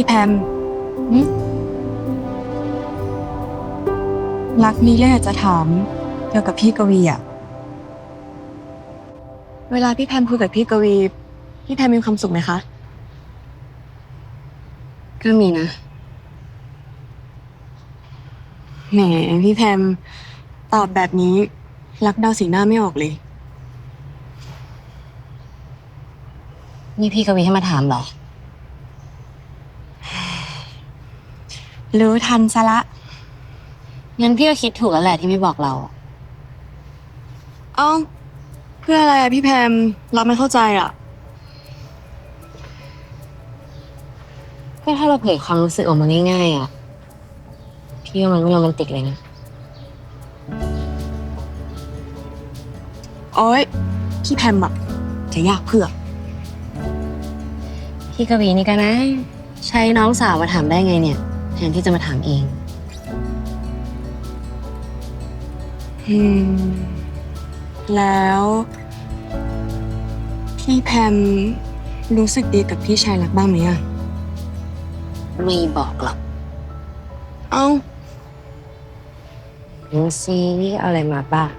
พี่แพมหึรักมีเรื่องอยากจะถามเกี่ยวกับพี่กวีอะเวลาพี่แพมคุยกับพี่กวี พี่แพมมีความสุขไหมคะ ก็มีนะ แหม พี่แพมตอบแบบนี้ รักเดาสีหน้าไม่ออกเลย นี่พี่กวีให้มาถามเหรอ รู้ทันซะละ งั้นพี่ก็คิดถูกแล้วแหละที่ไม่บอกเรา เอ้าเพื่ออะไรอะพี่แพมเราไม่เข้าใจอะก็ถ้าเราเผยความรู้สึกออกมาง่ายๆอะพี่ว่ามันไม่โรแมนติกเลยนะ โอ๊ยพี่แพมอะจะยากเพื่อพี่กวีนี่ก็นะ ใช้น้องสาวมาถามได้ไงเนี่ย แทนที่จะมาถามเองอืมแล้ว พี่แพมรู้สึกดีกับพี่ชายรักบ้างไหมอะไม่บอกหรอกเอ้าดูซิเอาอะไรมาบ้าง